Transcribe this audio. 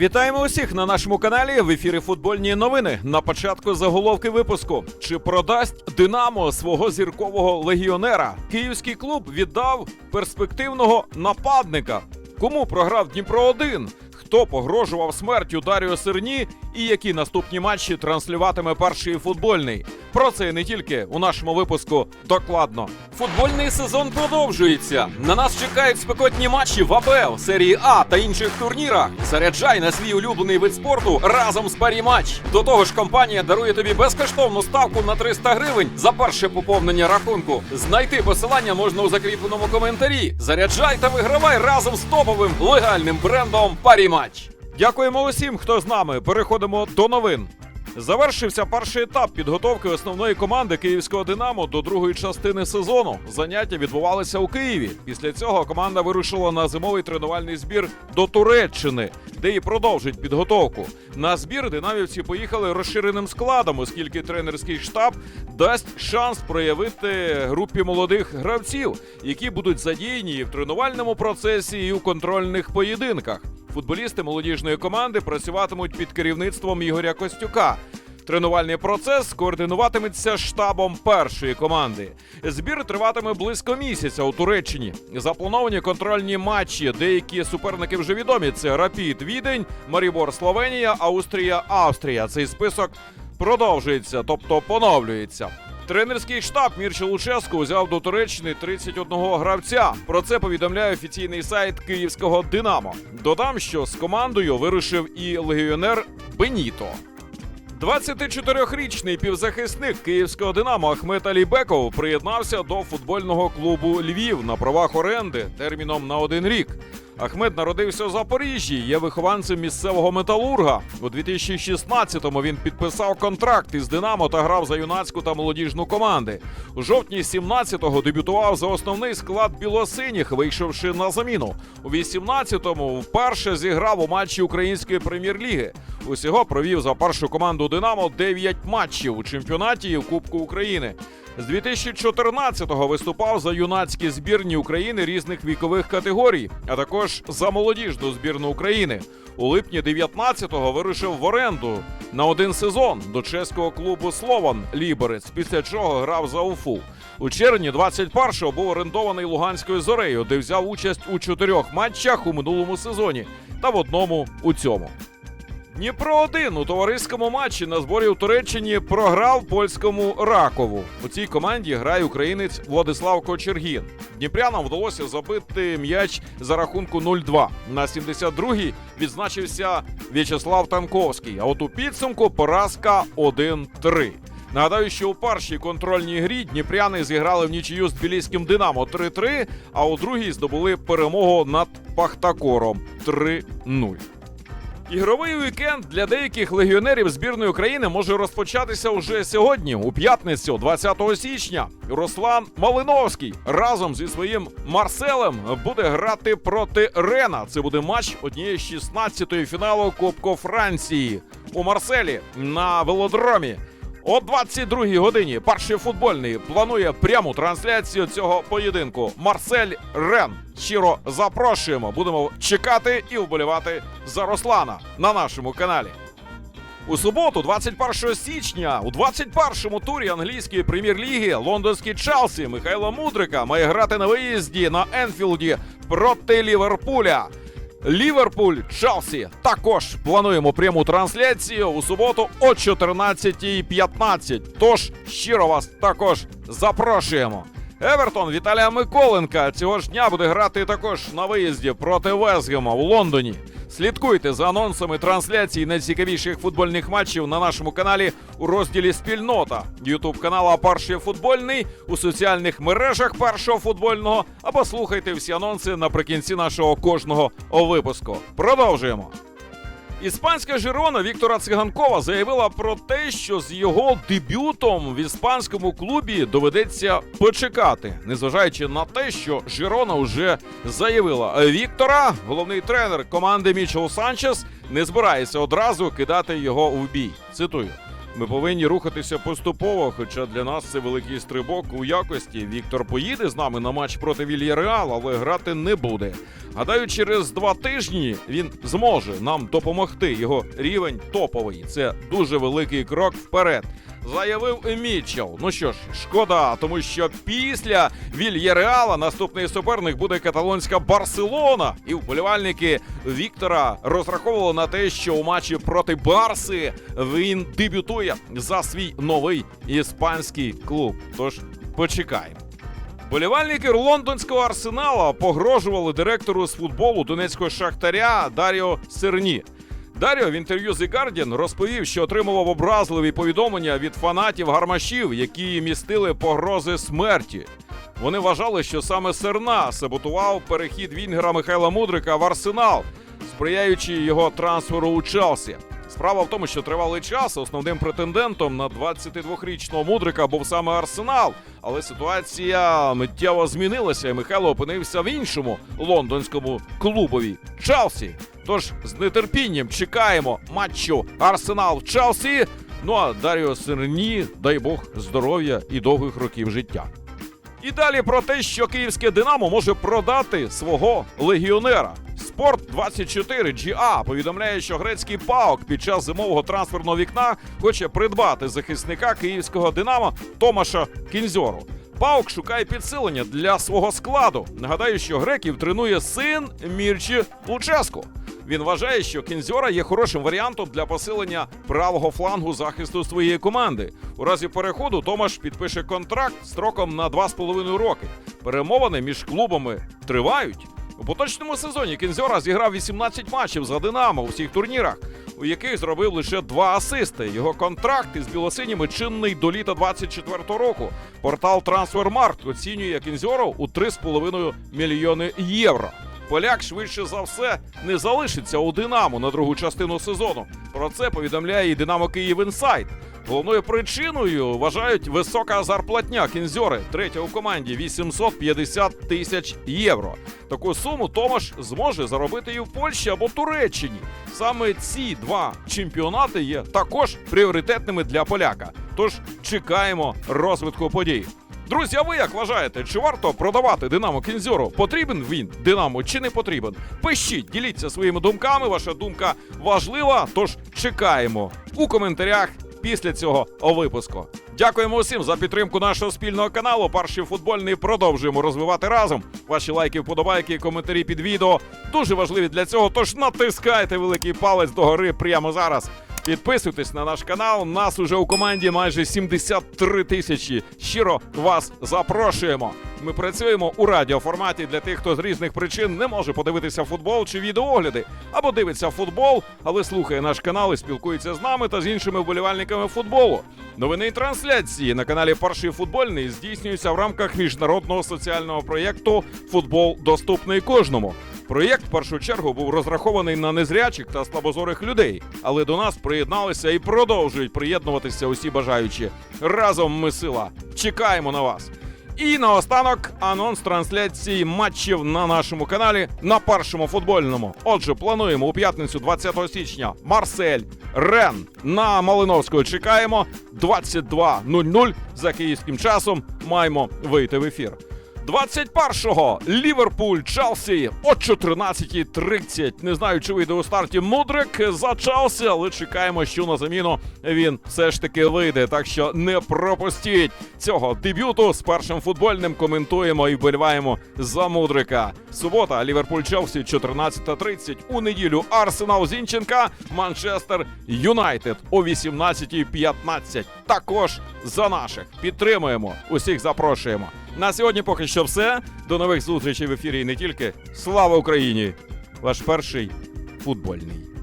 Вітаємо усіх на нашому каналі. В ефірі футбольні новини. На початку заголовки випуску. Чи продасть Динамо свого зіркового легіонера? Київський клуб віддав перспективного нападника. Кому програв Дніпро 1 Хто погрожував смертю Даріо Серні і які наступні матчі транслюватиме перший футбольний? Про це і не тільки у нашому випуску докладно. Футбольний сезон продовжується. На нас чекають спекотні матчі в АПЛ, серії А та інших турнірах. Заряджай на свій улюблений вид спорту разом з парі матч. До того ж, компанія дарує тобі безкоштовну ставку на 300 гривень за перше поповнення рахунку. Знайти посилання можна у закріпленому коментарі. Заряджай та вигравай разом з топовим легальним брендом Парі Матч. Дякуємо усім, хто з нами. Переходимо до новин. Завершився перший етап підготовки основної команди київського Динамо до другої частини сезону. Заняття відбувалися у Києві. Після цього команда вирушила на зимовий тренувальний збір до Туреччини, де і продовжить підготовку. На збір динамівці поїхали розширеним складом, оскільки тренерський штаб дасть шанс проявити групі молодих гравців, які будуть задіяні в тренувальному процесі, і у контрольних поєдинках. Футболісти молодіжної команди працюватимуть під керівництвом Ігоря Костюка. Тренувальний процес координуватиметься штабом першої команди. Збір триватиме близько місяця у Туреччині. Заплановані контрольні матчі. Деякі суперники вже відомі: це Рапід Відень, Марібор Словенія, Австрія, Австрія. Цей список продовжується, тобто поновлюється. Тренерський штаб Мірча Луческо взяв до Туреччини 31 гравця. Про це повідомляє офіційний сайт київського Динамо. Додам, що з командою вирушив і легіонер Беніто. 24-річний півзахисник київського Динамо Ахмет Алібеков приєднався до футбольного клубу Львів на правах оренди терміном на один рік. Ахмед народився у Запоріжжі, є вихованцем місцевого металурга. У 2016-му він підписав контракт із Динамо та грав за юнацьку та молодіжну команди. У жовтні 17-го дебютував за основний склад білосиніх, вийшовши на заміну. У 18-му вперше зіграв у матчі української прем'єр-ліги. Усього провів за першу команду Динамо 9 матчів у чемпіонаті і в Кубку України. З 2014-го виступав за юнацькі збірні України різних вікових категорій, а також за молодіжну збірну України. У липні 19-го вирушив в оренду на один сезон до чеського клубу Слован Ліберець, після чого грав за Уфу. У червні 21-го був орендований Луганською зорею, де взяв участь у чотирьох матчах у минулому сезоні та в одному у цьому. Дніпро 1 у товариському матчі на зборі у Туреччині програв польському Ракову. У цій команді грає українець Владислав Кочергін. Дніпрянам вдалося забити м'яч за рахунку 0-2. На 72-й відзначився В'ячеслав Танковський. А от у підсумку поразка 1-3. Нагадаю, що у першій контрольній грі дніпряни зіграли в нічию з тбіліським Динамо 3-3, а у другій здобули перемогу над Пахтакором 3-0. Ігровий вікенд для деяких легіонерів збірної України може розпочатися уже сьогодні, у п'ятницю, 20 січня. Руслан Малиновський разом зі своїм Марселем буде грати проти Рена. Це буде матч однієї з 16-ї фіналу Кубку Франції у Марселі на велодромі. О 22-й годині перший футбольний планує пряму трансляцію цього поєдинку. Марсель Рен. Щиро запрошуємо. Будемо чекати і вболівати за Руслана на нашому каналі. У суботу, 21 січня, у 21-му турі англійської прем'єр-ліги лондонський Челсі Михайла Мудрика має грати на виїзді на Енфілді проти Ліверпуля. Ліверпуль Челсі також плануємо пряму трансляцію у суботу о 14.15. Тож щиро вас також запрошуємо. Евертон Віталія Миколенка цього ж дня буде грати також на виїзді проти Весгема в Лондоні. Слідкуйте за анонсами трансляцій найцікавіших футбольних матчів на нашому каналі у розділі Спільнота Ютуб канала Перший футбольний у соціальних мережах першого футбольного або слухайте всі анонси наприкінці нашого кожного випуску. Продовжуємо. Іспанська Жирона Віктора Циганкова заявила про те, що з його дебютом в іспанському клубі доведеться почекати, незважаючи на те, що Жирона вже заявила Віктора, головний тренер команди Мічел Санчес, не збирається одразу кидати його в бій. Цитую. Ми повинні рухатися поступово, хоча для нас це великий стрибок у якості. Віктор поїде з нами на матч проти Вільяреал, але грати не буде. Гадаю, через два тижні він зможе нам допомогти. Його рівень топовий. Це дуже великий крок вперед. Заявив Мітчел. Ну що ж, шкода, тому що після Вільяреала наступний суперник буде каталонська Барселона. І вболівальники Віктора розраховували на те, що у матчі проти Барси він дебютує за свій новий іспанський клуб. Тож почекаємо. Болівальники лондонського арсенала погрожували директору з футболу донецького шахтаря Даріо Серні. Даріо в інтерв'ю The Guardian розповів, що отримував образливі повідомлення від фанатів гармашів, які містили погрози смерті. Вони вважали, що саме Серна саботував перехід Вінгера Михайла Мудрика в арсенал, сприяючи його трансферу у Челсі. Справа в тому, що тривалий час основним претендентом на 22-річного мудрика був саме Арсенал, але ситуація миттєво змінилася, і Михайло опинився в іншому лондонському клубові Челсі. Тож з нетерпінням чекаємо матчу Арсенал Челсі. Ну а Даріо Серні, дай Бог здоров'я і довгих років життя. І далі про те, що київське Динамо може продати свого легіонера. Спорт 24 GA повідомляє, що грецький ПАОК під час зимового трансферного вікна хоче придбати захисника київського Динамо Томаша Кінзьору. ПАОК шукає підсилення для свого складу. Нагадаю, що греків тренує син Мірчі Луческу. Він вважає, що Кінзьора є хорошим варіантом для посилення правого флангу захисту своєї команди. У разі переходу Томаш підпише контракт строком на 2,5 роки. Перемовини між клубами тривають. У поточному сезоні Кінзьора зіграв 18 матчів за Динамо у всіх турнірах, у яких зробив лише два асисти. Його контракт із білосиніми чинний до літа 24-го року. Портал Трансфермаркт оцінює Кінзьору у 3,5 мільйони євро. Поляк швидше за все не залишиться у Динамо на другу частину сезону. Про це повідомляє і Динамо Київ Інсайт. Головною причиною вважають висока зарплатня кінзьори, третя у команді 850 тисяч євро. Таку суму Томаш зможе заробити і в Польщі або Туреччині. Саме ці два чемпіонати є також пріоритетними для поляка. Тож чекаємо розвитку подій. Друзі, а ви як вважаєте, чи варто продавати Динамо Кінзьору? Потрібен він Динамо чи не потрібен? Пишіть, діліться своїми думками. Ваша думка важлива. Тож чекаємо у коментарях після цього випуску. Дякуємо усім за підтримку нашого спільного каналу. Парші футбольний продовжуємо розвивати разом. Ваші лайки, вподобайки, коментарі під відео дуже важливі для цього. Тож натискайте великий палець догори прямо зараз. Підписуйтесь на наш канал. Нас уже у команді майже 73 тисячі. Щиро вас запрошуємо. Ми працюємо у радіоформаті для тих, хто з різних причин не може подивитися футбол чи відеоогляди, або дивиться футбол, але слухає наш канал і спілкується з нами та з іншими вболівальниками футболу. Новини і трансляції на каналі Перший футбольний здійснюються в рамках міжнародного соціального проєкту Футбол доступний кожному. Проєкт в першу чергу був розрахований на незрячих та слабозорих людей, але до нас приєдналися і продовжують приєднуватися усі бажаючі. Разом ми сила. Чекаємо на вас. І наостанок анонс трансляції матчів на нашому каналі на першому футбольному. Отже, плануємо у п'ятницю 20 січня Марсель Рен на Малиновського. Чекаємо 22.00 за київським часом. Маємо вийти в ефір. 21-го Ліверпуль Челсі о 14.30. Не знаю, чи вийде у старті Мудрик за Челсі, але чекаємо, що на заміну він все ж таки вийде. Так що не пропустіть цього дебюту з першим футбольним. Коментуємо і вболіваємо за Мудрика. Субота Ліверпуль Челсі 14.30. У неділю Арсенал Зінченка, Манчестер Юнайтед о 18.15. Також за наших підтримуємо. Усіх запрошуємо. На сьогодні поки що все. До нових зустрічей в ефірі і не тільки. Слава Україні! Ваш перший футбольний.